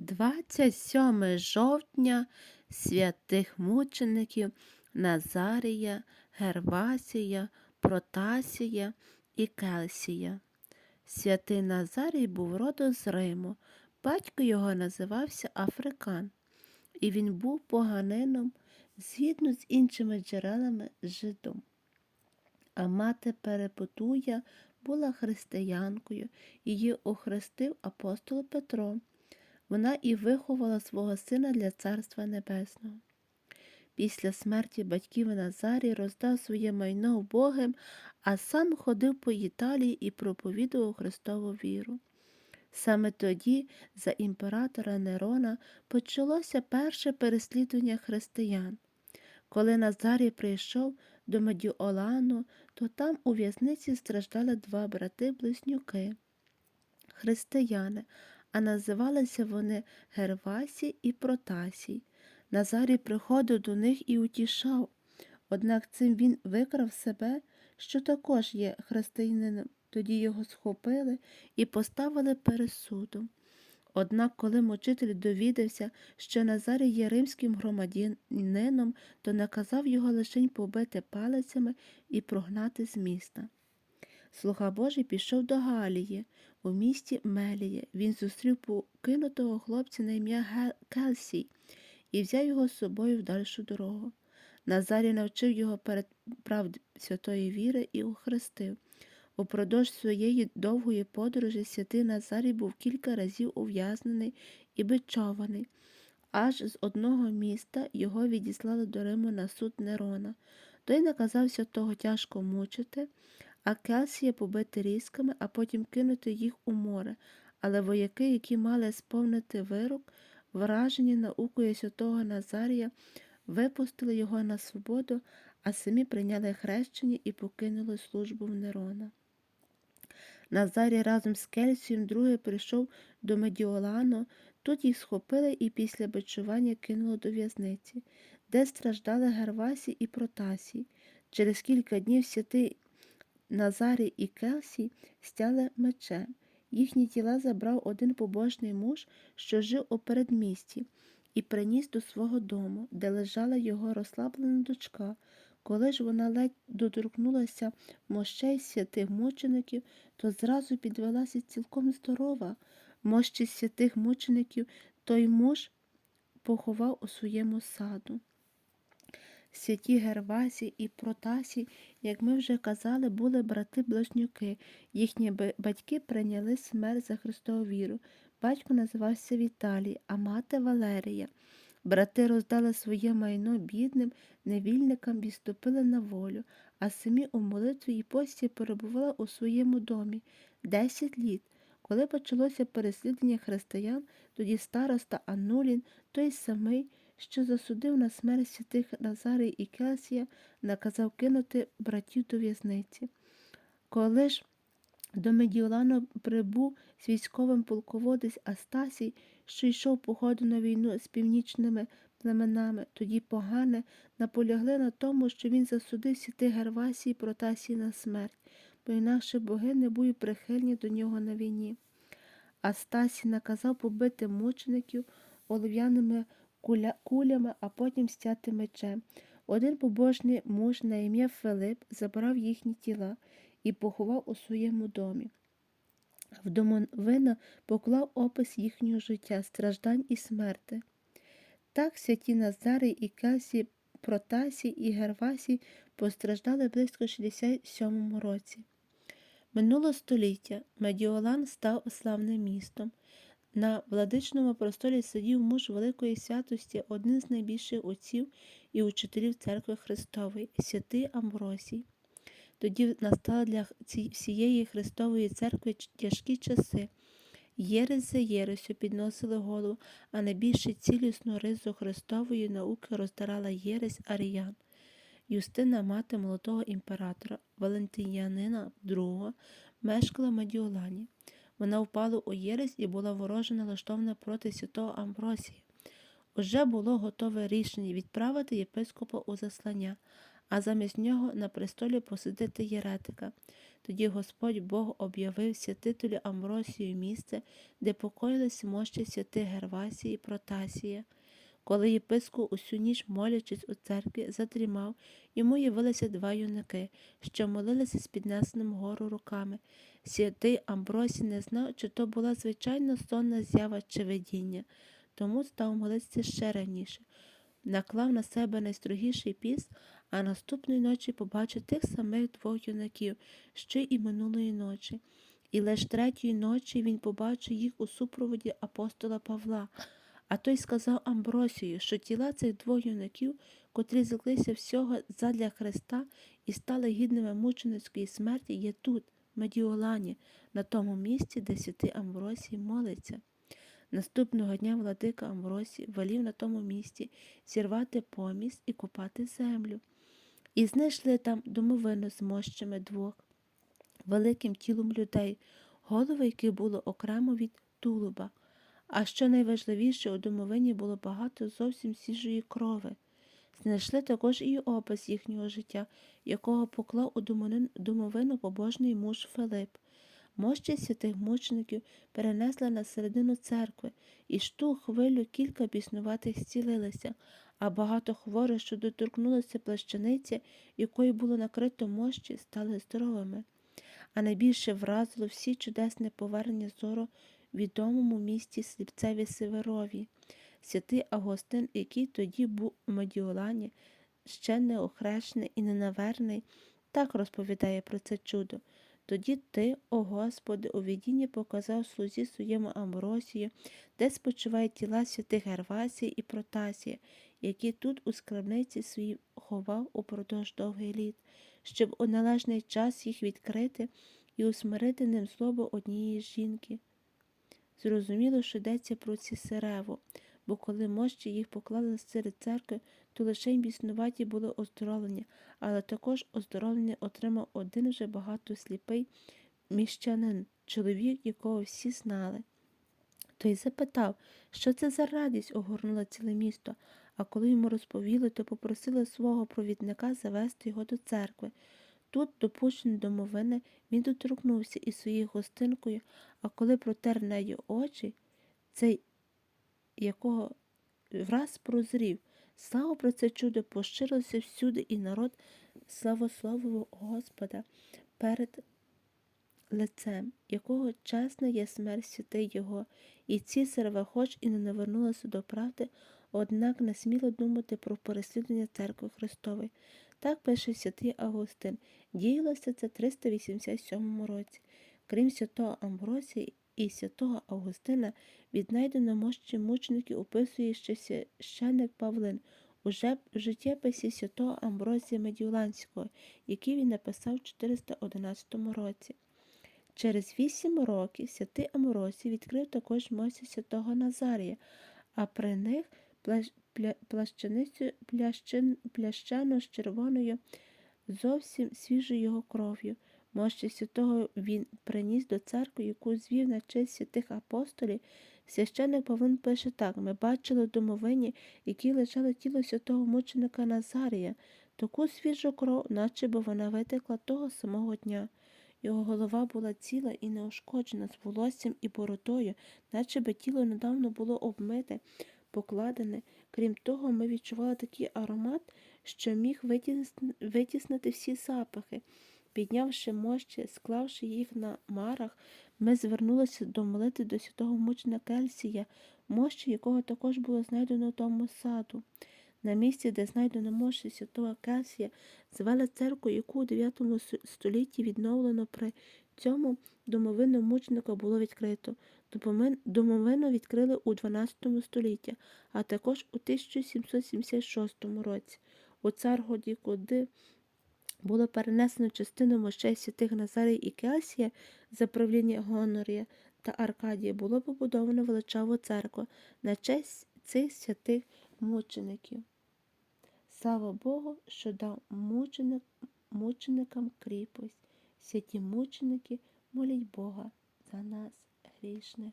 27 жовтня святих мучеників Назарія, Гервасія, Протасія і Келсія. Святий Назарій був родом з Риму. Батько його називався Африкан, і він був поганином згідно з іншими джерелами жидом. А мати Перепотуя була християнкою, її охрестив апостол Петро. Вона і виховала свого сина для Царства Небесного. Після смерті батьків Назарій роздав своє майно вбогим, а сам ходив по Італії і проповідував Христову віру. Саме тоді, за імператора Нерона, почалося перше переслідування християн. Коли Назарій прийшов до Медіолану, то там у в'язниці страждали два брати-близнюки християни, а називалися вони Гервасій і Протасій. Назарій приходив до них і утішав, однак цим він викрав себе, що також є християнином. Тоді його схопили і поставили перед судом. Однак, коли мучитель довідався, що Назарій є римським громадянином, то наказав його лишень побити палицями і прогнати з міста. Слуга Божий пішов до Галії, у місті Меліє. Він зустрів покинутого хлопця на ім'я Келсій і взяв його з собою в дальшу дорогу. Назарій навчив його перед прав святої віри і охрестив. Упродовж своєї довгої подорожі святий Назарій був кілька разів ув'язнений і бичований. Аж з одного міста його відіслали до Риму на суд Нерона. Той наказався того тяжко мучити, а Келсія побити різками, а потім кинути їх у море. Але вояки, які мали сповнити вирок, вражені наукою святого Назарія, випустили його на свободу, а самі прийняли хрещення і покинули службу в Нерона. Назарій разом з Кельсієм друге прийшов до Медіолану, тут їх схопили і після бичування кинули до в'язниці, де страждали Гервасій і Протасій. Через кілька днів святий Назарій і Келсій стяли мечем. Їхні тіла забрав один побожний муж, що жив у передмісті, і приніс до свого дому, де лежала його розслаблена дочка. Коли ж вона ледь доторкнулася мощей святих мучеників, то зразу підвелася цілком здорова. Мощі святих мучеників той муж поховав у своєму саду. Святі Гервасі і Протасі, як ми вже казали, були брати-близнюки. Їхні батьки прийняли смерть за Христову віру. Батько називався Віталій, а мати Валерія. Брати роздали своє майно бідним невільникам і ступили на волю, а самі у молитві і пості перебували у своєму домі десять літ. Коли почалося переслідування християн, тоді староста Анулін, той самий, що засудив на смерть святих Назарій і Келсія, наказав кинути братів до в'язниці. Коли ж до Медіолану прибув з військовим полководець Астасій, що йшов походу на війну з північними племенами, тоді погане наполягли на тому, що він засудив святих Гервасій і Протасій на смерть, бо інакше боги не будуть прихильні до нього на війні. Астасій наказав побити мучеників олив'яними куля- кулями, а потім стяти мечем. Один побожний муж на ім'я Филип забрав їхні тіла і поховав у своєму домі. В домовину поклав опис їхнього життя, страждань і смерти. Так святі Назарій і Касі, Протасій і Гервасій постраждали близько 67 році. Минуло століття Медіолан став славним містом. На владичному просторі сидів муж великої святості, один з найбільших отців і учителів церкви Христової, святий Амбросій. Тоді настали для всієї Христової церкви тяжкі часи. Єресь за єресю підносили голову, а найбільше цілісну ризу Христової науки роздирала єресь аріян. Юстина, мати молодого імператора Валентиянина II, мешкала в Медіолані. Вона впала у єресь і була вороже налаштована проти святого Амбросія. Уже було готове рішення відправити єпископа у заслання, а замість нього на престолі посадити єретика. Тоді Господь Бог об'явив святителю Амбросію місце, де покоїлись мощі святих Гервасії і Протасія. Коли єпископ усю ніч, молячись у церкві, задрімав, йому явилися два юнаки, що молилися з піднесеним вгору руками. Святий Амбросій не знав, чи то була звичайна сонна зява чи видіння, тому став молитися ще раніше. Наклав на себе найстрогіший піст, а наступної ночі побачив тих самих двох юнаків, що й минулої ночі. І лише третьої ночі він побачив їх у супроводі апостола Павла. А той сказав Амбросію, що тіла цих двох юнаків, котрі зреклися всього задля Христа і стали гідними мученицької смерті, є тут, в Медіолані, на тому місці, де святий Амбросій молиться. Наступного дня владика Амбросій волів на тому місці зірвати поміст і копати землю. І знайшли там домовину з мощами двох, великим тілом людей, голови яких було окремо від тулуба. А що найважливіше, у домовині було багато зовсім свіжої крови. Знайшли також і опис їхнього життя, якого поклав у домовину побожний муж Филип. Мощі святих мучеників перенесли на середину церкви, і ж ту хвилю кілька біснуватих зцілилися, а багато хворих, що доторкнулися плащаниці, якою було накрито мощі, стали здоровими. А найбільше вразило всі чудесне повернення зору відомому місті Сліпцеві Северові. Святий Агостин, який тоді був у Медіолані, ще не охрещений і ненаверний, так розповідає про це чудо. Тоді ти, о Господи, у видінні показав слузі своєму Амбросію, де спочивають тіла святих Гервасії і Протасія, які тут у скарбниці своїй ховав упродовж довгих літ, щоб у належний час їх відкрити і усмирити ним злобу однієї жінки. Зрозуміло, що йдеться про Цісареву, бо коли мощі їх поклали серед церкви, то лише біснуваті були оздоровлені, але також оздоровлення отримав один вже багато сліпий міщанин, чоловік, якого всі знали. Той запитав, що це за радість огорнула ціле місто, а коли йому розповіли, то попросили свого провідника завести його до церкви. Тут, допущений до мовини, він доторкнувся із своєю гостинкою, а коли протер нею очі, цей якого враз прозрів. Слава про це чудо поширилося всюди, і народ славословив Господа перед лицем, якого чесна є смерть святий його, і цісарва хоч і не навернулася до правди, однак не сміло думати про переслідування церкви Христової. Так пише святий Августин. Діялося це 387 році. Крім святого Амбросія і святого Августина, віднайдено мощі мучеників описує ще священник Павлин в життєписі святого Амбросія Медіоланського, який він написав в 411 році. Через вісім років святий Амбросій відкрив також мощі святого Назарія, а при них плящану з червоною, зовсім свіжою його кров'ю. Мощі святого він приніс до церкви, яку звів на честь святих апостолів. Священник Павлин пише так: ми бачили домовині, якій лежало тіло святого мученика Назарія, таку свіжу кров, наче би вона витекла того самого дня. Його голова була ціла і неушкоджена з волоссям і бородою, наче би тіло недавно було обмите, покладене. Крім того, ми відчували такий аромат, що міг витіснити всі запахи. Піднявши мощі, склавши їх на марах, ми звернулися до молити до святого мученика Кельсія, мощі якого також було знайдено в тому саду. На місці, де знайдено мощі святого Кельсія, звели церкву, яку у 9 столітті відновлено при цьому домовину мученика було відкрито. Домовину відкрили у 12 столітті, а також у 1776 році. У Царгоді, куди було перенесено частину мощей святих Назарій і Кельсія за правління Гонорія та Аркадія, було побудовано величаву церкву на честь цих святих мучеників. Слава Богу, що дав мученик, мученикам кріпость. Святі мученики молять Бога за нас грішних.